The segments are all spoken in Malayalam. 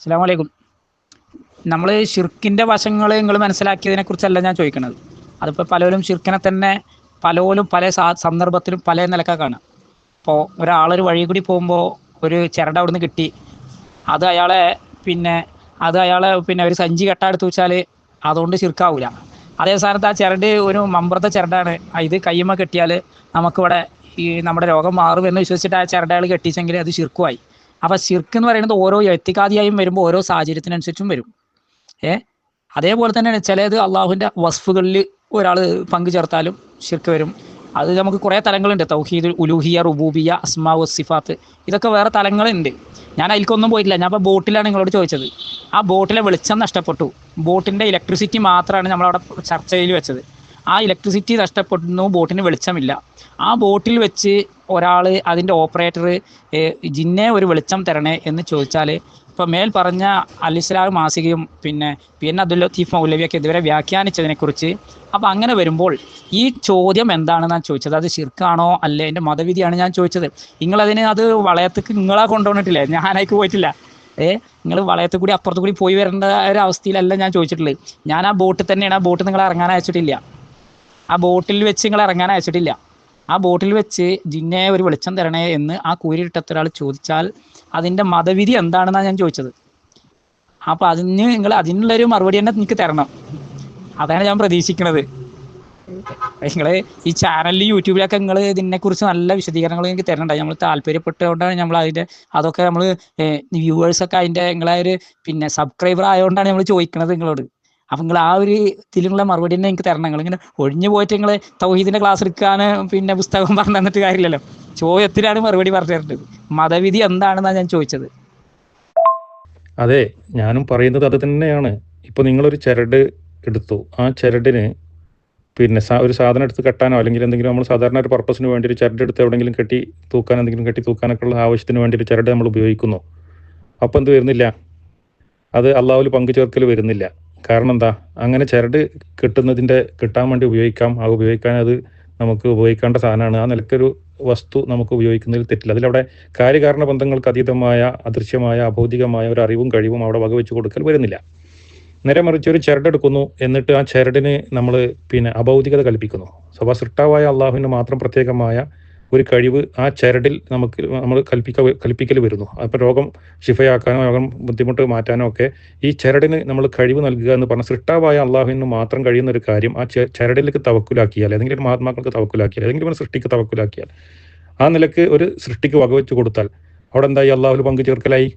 അസ്സാം വലൈക്കും നമ്മൾ ഷിർക്കിന്റെ വശങ്ങൾ നിങ്ങൾ മനസ്സിലാക്കിയതിനെ കുറിച്ചല്ല ഞാൻ ചോദിക്കുന്നത് അതിപ്പോൾ പലരും ഷിർക്കിനെ തന്നെ പലപോലും പല സന്ദർഭത്തിലും പല നിലക്കാണ് കാണുക. ഇപ്പോൾ ഒരാളൊരു വഴി കൂടി പോകുമ്പോൾ ഒരു ചിരട അവിടുന്ന് കിട്ടി. അത് അയാളെ പിന്നെ അത് അയാളെ പിന്നെ ഒരു സഞ്ചി കെട്ടാടുത്ത് വെച്ചാൽ അതുകൊണ്ട് ചിർക്കാവൂല അതേ സ്ഥാനത്ത് ആ ചിരട് ഒരു മമ്പ്രത്തെ ചിരടാണ് ഇത് കയ്യുമ്മ കെട്ടിയാൽ നമുക്കിവിടെ ഈ നമ്മുടെ രോഗം മാറും എന്ന് വിശ്വസിച്ചിട്ട് ആ ചിരടകൾ കെട്ടിച്ചെങ്കിൽ അത് ശിർക്കുമായി അപ്പോൾ ശിർക്ക് എന്ന് പറയുന്നത് ഓരോ എത്തിക്കാതിയായും വരുമ്പോൾ ഓരോ സാഹചര്യത്തിനനുസരിച്ചും വരും. ഏ? അതേപോലെ തന്നെയാണ് ചിലത് അള്ളാഹുവിന്റെ വസ്ഫുകളിൽ ഒരാൾ പങ്കു ചേർത്താലും ശിർക്ക് വരും. അത് നമുക്ക് കുറേ തലങ്ങളുണ്ട്. തൗഹീദ് ഉലൂഹിയ റുബൂബിയ അസ്മാ സിഫാത്ത്. ഇതൊക്കെ വേറെ തലങ്ങളുണ്ട്. ഞാൻ അതിലേക്കൊന്നും പോയിട്ടില്ല. ഞാൻ ഇപ്പോൾ ബോട്ടിലാണ് നിങ്ങളോട് ചോദിച്ചത്. ആ ബോട്ടിലെ വെളിച്ചം നഷ്ടപ്പെട്ടു. ബോട്ടിന്റെ ഇലക്ട്രിസിറ്റി മാത്രമാണ് നമ്മളവിടെ ചർച്ചയിൽ വെച്ചത്. ആ ഇലക്ട്രിസിറ്റി നഷ്ടപ്പെടുന്നു ബോട്ടിന് വെളിച്ചമില്ല. ആ ബോട്ടിൽ വെച്ച് ഒരാൾ അതിന്റെ ഓപ്പറേറ്റർ ജിന്നെ ഒരു വെളിച്ചം തരണേ എന്ന് ചോദിച്ചാൽ ഇപ്പോൾ മേൽ പറഞ്ഞ അലിസ്ലാം മാസികയും പിന്നെ പി എൻ അബ്ദുൽ ലത്തീഫ് മൗലവിയൊക്കെ ഇതുവരെ വ്യാഖ്യാനിച്ചതിനെക്കുറിച്ച് അപ്പോൾ അങ്ങനെ വരുമ്പോൾ ഈ ചോദ്യം എന്താണെന്ന് ഞാൻ ചോദിച്ചത്? അത് ശിർക്കാണോ അല്ലേ? എന്റെ മതവിധിയാണ് ഞാൻ ചോദിച്ചത്. നിങ്ങളതിന് അത് വളയത്തേക്ക് നിങ്ങളാ കൊണ്ടുവന്നിട്ടില്ലേ? ഞാനായിക്ക് പോയിട്ടില്ല. ഏ നിങ്ങൾ വളയത്തിൽ കൂടി അപ്പുറത്ത് കൂടി പോയി വരേണ്ട ഒരു അവസ്ഥയിലല്ല ഞാൻ ചോദിച്ചിട്ടുള്ളത്. ഞാൻ ആ ബോട്ട് തന്നെയാണ് ആ ബോട്ട് നിങ്ങൾ ഇറങ്ങാൻ അയച്ചിട്ടില്ല. ആ ബോട്ടിൽ വെച്ച് നിങ്ങൾ ഇറങ്ങാൻ അയച്ചിട്ടില്ല. ആ ബോട്ടിൽ വെച്ച് ജിന്നെ ഒരു വെളിച്ചം തരണേ എന്ന് ആ കൂരിട്ടത്ത ഒരാൾ ചോദിച്ചാൽ അതിന്റെ മതവിധി എന്താണെന്നാണ് ഞാൻ ചോദിച്ചത്. അപ്പോൾ അതിന് നിങ്ങൾ അതിനുള്ളൊരു മറുപടി തന്നെ എനിക്ക് തരണം. അതാണ് ഞാൻ പ്രതീക്ഷിക്കുന്നത് നിങ്ങൾ ഈ ചാനലിൽ യൂട്യൂബിലൊക്കെ നിങ്ങൾ ഇതിനെക്കുറിച്ച് നല്ല വിശദീകരണങ്ങൾ എനിക്ക് തരണ്ടായി നമ്മൾ താല്പര്യപ്പെട്ടുകൊണ്ടാണ് നമ്മൾ അതിന്റെ അതൊക്കെ നമ്മൾ വ്യൂവേഴ്സൊക്കെ അതിന്റെ നിങ്ങളെ ഒരു പിന്നെ സബ്സ്ക്രൈബർ ആയതുകൊണ്ടാണ് നമ്മൾ ചോദിക്കുന്നത് നിങ്ങളോട് അപ്പം നിങ്ങൾ ആ ഒരു ഇതിലുള്ള മറുപടി തന്നെ എനിക്ക് തരണം. നിങ്ങൾ ഇങ്ങനെ ഒഴിഞ്ഞു പോയിട്ട് നിങ്ങൾ തൗഹീദിന്റെ ക്ലാസ് എടുക്കാൻ പിന്നെ പുസ്തകം പറഞ്ഞു തന്നിട്ട് കാര്യമില്ലല്ലോ. ചോദ്യത്തിനാണ് മറുപടി പറഞ്ഞു തരേണ്ടത്. മതവിധി എന്താണെന്നാണ് ഞാൻ ചോദിച്ചത്. അതെ ഞാനും പറയുന്നത് അത് തന്നെയാണ്. ഇപ്പൊ നിങ്ങളൊരു ചരട് എടുത്തു. ആ ചരടിന് പിന്നെ ഒരു സാധനം എടുത്ത് കെട്ടാനോ അല്ലെങ്കിൽ എന്തെങ്കിലും നമ്മൾ സാധാരണ ഒരു പർപ്പസിന് വേണ്ടി ഒരു ചരട് എടുത്ത് എവിടെയെങ്കിലും കെട്ടി തൂക്കാൻ എന്തെങ്കിലും കെട്ടി തൂക്കാനൊക്കെ ഉള്ള ആവശ്യത്തിന് വേണ്ടി ഒരു ചരട് നമ്മൾ ഉപയോഗിക്കുന്നു. അപ്പം എന്ത് വരുന്നില്ല? അത് അള്ളാഹുൽ പങ്കു ചേർക്കൽ വരുന്നില്ല. കാരണം എന്താ? അങ്ങനെ ചിരട് കിട്ടുന്നതിന്റെ കിട്ടാൻ വേണ്ടി ഉപയോഗിക്കാം. ആ ഉപയോഗിക്കാൻ അത് നമുക്ക് ഉപയോഗിക്കേണ്ട സാധനമാണ്. ആ നിലക്കൊരു വസ്തു നമുക്ക് ഉപയോഗിക്കുന്നതിൽ തെറ്റില്ല. അതിലവിടെ കാര്യകാരണ ബന്ധങ്ങൾക്ക് അതീതമായ അദൃശ്യമായ അഭൗതികമായ ഒരു അറിവും കഴിവും അവിടെ വകവെച്ച് കൊടുക്കൽ വരുന്നില്ല. നേരെ മറിച്ച് ഒരു ചിരടെടുക്കുന്നു എന്നിട്ട് ആ ചിരടിന് നമ്മൾ പിന്നെ അഭൗതികത കൽപ്പിക്കുന്നു. സഭ സൃഷ്ടാവായ അള്ളാഹുവിന് മാത്രം പ്രത്യേകമായ ഒരു കഴിവ് ആ ചരടിൽ നമുക്ക് നമ്മൾ കൽപ്പിക്ക കൽപ്പിക്കൽ വരുന്നു. അപ്പോൾ രോഗം ശിഫയാക്കാനോ രോഗം ബുദ്ധിമുട്ട് മാറ്റാനോ ഒക്കെ ഈ ചരടിന് നമ്മൾ കഴിവ് നൽകുക എന്ന് പറഞ്ഞ സൃഷ്ടാവായ അള്ളാഹുവിന് മാത്രം കഴിയുന്ന ഒരു കാര്യം ആ ചരടിലേക്ക് തവക്കുലാക്കിയാൽ ഏതെങ്കിലും മഹാത്മാക്കൾക്ക് തവക്കുലാക്കിയാൽ ഏതെങ്കിലും ഒരു സൃഷ്ടിക്ക് തവക്കുലാക്കിയാൽ ആ നിലയ്ക്ക് ഒരു സൃഷ്ടിക്ക് വകവെച്ച് കൊടുത്താൽ അവിടെ എന്തായി? അള്ളാഹുൽ പങ്കു ചേർക്കലായി.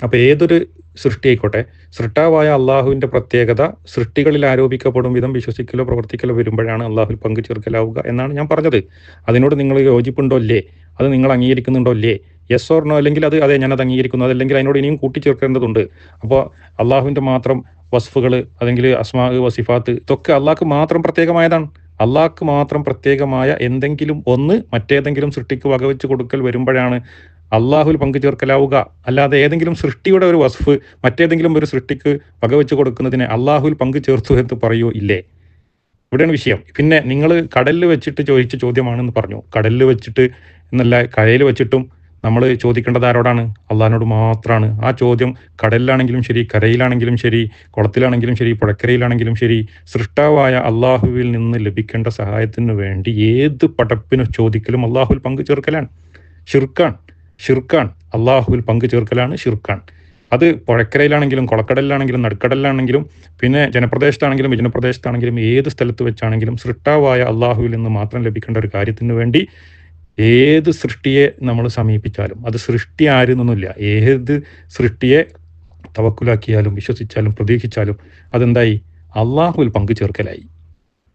അപ്പോൾ ഏതൊരു സൃഷ്ടി ആയിക്കോട്ടെ സൃഷ്ടാവായ അള്ളാഹുവിന്റെ പ്രത്യേകത സൃഷ്ടികളിൽ ആരോപിക്കപ്പെടും വിധം വിശ്വസിക്കലോ പ്രവർത്തിക്കലോ വരുമ്പോഴാണ് അള്ളാഹുൽ പങ്കു ചേർക്കലാവുക എന്നാണ് ഞാൻ പറഞ്ഞത്. അതിനോട് നിങ്ങൾ യോജിപ്പുണ്ടോ അല്ലേ അത് നിങ്ങൾ അംഗീകരിക്കുന്നുണ്ടോ അല്ലേ യെസ് ഓർണോ അല്ലെങ്കിൽ അത് അതെ ഞാനത് അംഗീകരിക്കുന്നു. അതല്ലെങ്കിൽ അതിനോട് ഇനിയും കൂട്ടിച്ചേർക്കേണ്ടതുണ്ട്. അപ്പോൾ അള്ളാഹുവിന്റെ മാത്രം വസ്ഫുകൾ അല്ലെങ്കിൽ അസ്മാ വസിഫാത്ത് ഇതൊക്കെ അള്ളാഹ്ക്ക് മാത്രം പ്രത്യേകമായതാണ്. അള്ളാഹ്ക്ക് മാത്രം പ്രത്യേകമായ എന്തെങ്കിലും ഒന്ന് മറ്റേതെങ്കിലും സൃഷ്ടിക്ക് വകവെച്ച് കൊടുക്കൽ വരുമ്പോഴാണ് അള്ളാഹുൽ പങ്കു ചേർക്കലാവുക അല്ലാതെ ഏതെങ്കിലും സൃഷ്ടിയുടെ ഒരു വസ്ഫ് മറ്റേതെങ്കിലും ഒരു സൃഷ്ടിക്ക് പകവെച്ചു കൊടുക്കുന്നതിനെ അള്ളാഹുൽ പങ്കു ചേർത്തു എന്ന് പറയൂ? ഇല്ലേ. ഇവിടെയാണ് വിഷയം. പിന്നെ നിങ്ങൾ കടലിൽ വെച്ചിട്ട് ചോദിച്ച ചോദ്യമാണെന്ന് പറഞ്ഞു. കടലിൽ വെച്ചിട്ട് എന്നല്ല കരയിൽ വെച്ചിട്ടും നമ്മൾ ചോദിക്കേണ്ടത് ആരോടാണ്? അള്ളാഹിനോട് മാത്രമാണ് ആ ചോദ്യം കടലിലാണെങ്കിലും ശരി കരയിലാണെങ്കിലും ശരി കുളത്തിലാണെങ്കിലും ശരി പുഴക്കരയിലാണെങ്കിലും ശരി സൃഷ്ടാവായ അള്ളാഹുവിൽ നിന്ന് ലഭിക്കേണ്ട സഹായത്തിന് വേണ്ടി ഏത് പടപ്പിനും ചോദിക്കലും അള്ളാഹുൽ പങ്കു ചേർക്കലാണ് ഷിർക്കാൺ ഷിർക്കാൺ അള്ളാഹുവിൽ പങ്കു ചേർക്കലാണ് ഷിർക്കാൺ അത് പുഴക്കരയിലാണെങ്കിലും കുളക്കടലിലാണെങ്കിലും നടുക്കടലിലാണെങ്കിലും പിന്നെ ജനപ്രദേശത്താണെങ്കിലും വിജനപ്രദേശത്താണെങ്കിലും ഏത് സ്ഥലത്ത് വെച്ചാണെങ്കിലും സൃഷ്ടാവായ അള്ളാഹുവിൽ നിന്ന് മാത്രം ലഭിക്കേണ്ട ഒരു കാര്യത്തിന് വേണ്ടി ഏത് സൃഷ്ടിയെ നമ്മൾ സമീപിച്ചാലും അത് സൃഷ്ടി ആരുന്നൊന്നുമില്ല ഏത് സൃഷ്ടിയെ തവക്കുലാക്കിയാലും വിശ്വസിച്ചാലും പ്രതീക്ഷിച്ചാലും അതെന്തായി? അള്ളാഹുവിൽ പങ്കു ചേർക്കലായി